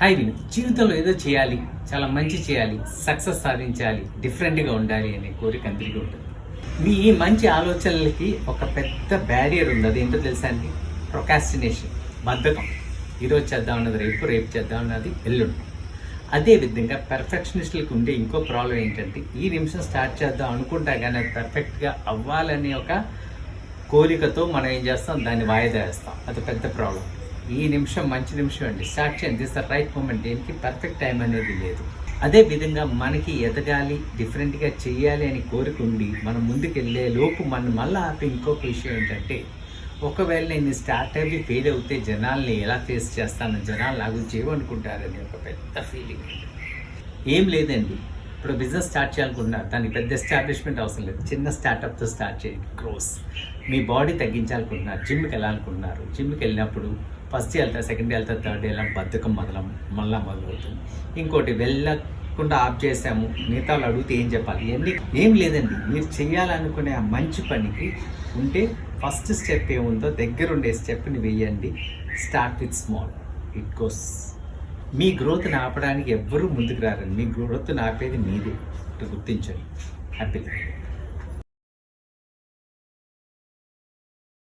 Hi విను. జీవితంలో ఏదో చేయాలి చాలా మంచి చేయాలి సక్సెస్ సాధించాలి డిఫరెంట్గా ఉండాలి అనే కోరిక అందరికీ ఉంటుంది. మీ ఈ మంచి ఆలోచనలకి ఒక పెద్ద బ్యారియర్ ఉంది. అది ఏంటో తెలుసా అండి? ప్రొకాస్టినేషన్ బద్ధకం. ఈరోజు చేద్దాం అన్నది రేపు రేపు చేద్దాం అన్నది ఎల్లుండి. అదే విధంగా పెర్ఫెక్షనిస్టులకు ఉండే ఇంకో ప్రాబ్లం ఏంటంటే ఈ నిమిషం స్టార్ట్ చేద్దాం అనుకుంటా కానీ అది పర్ఫెక్ట్గా అవ్వాలనే ఒక కోరికతో మనం ఏం చేస్తాం? దాన్ని వాయిదా వేస్తాం. అది పెద్ద ప్రాబ్లం ఈ నిమిషం మంచి నిమిషం అండి. Start this the right moment. దేనికి పర్ఫెక్ట్ టైం అనేది లేదు. అదే విధంగా మనకి ఎదగాలి డిఫరెంట్గా చేయాలి అని కోరిక ఉండి మనం ముందుకెళ్ళే లోపు మనం మళ్ళీ ఆపే ఇంకొక విషయం ఏంటంటే ఒకవేళ నేను స్టార్ట్ అయ్యి ఫెయిల్ అవుతే జనాల్ని ఎలా ఫేస్ చేస్తాను? జనాలు నాకు చేయమనుకుంటారని ఒక పెద్ద ఫీలింగ్ ఏం లేదండి. ఇప్పుడు బిజినెస్ స్టార్ట్ చేయాలనుకుంటున్నారు దానికి పెద్ద ఎస్టాబ్లిష్మెంట్ అవసరం లేదు. చిన్న స్టార్టప్తో స్టార్ట్ చేయండి గ్రోస్ మీ బాడీ తగ్గించాలనుకుంటున్నారు జిమ్కి వెళ్ళాలనుకుంటున్నారు. జిమ్కి వెళ్ళినప్పుడు ఫస్ట్ డే వెళ్తారు సెకండ్ డే వెళ్తారు థర్డ్ డే వెళ్ళాం బద్ధకం మొదలం మళ్ళా మొదలవుతుంది. ఇంకోటి వెళ్ళకుండా ఆఫ్ చేసాము మిగతా వాళ్ళు అడిగితే ఏం చెప్పాలి? ఇవన్నీ ఏం లేదండి. మీరు చేయాలనుకునే ఆ మంచి పనికి ఉంటే ఫస్ట్ స్టెప్ ఏముందో దగ్గరుండే స్టెప్ని వేయండి. Start with small it goes మీ గ్రోత్ని ఆపడానికి ఎవ్వరూ ముందుకు రారండి. మీ గ్రోత్ని ఆపేది మీదే. గుర్తించండి. హ్యాపీ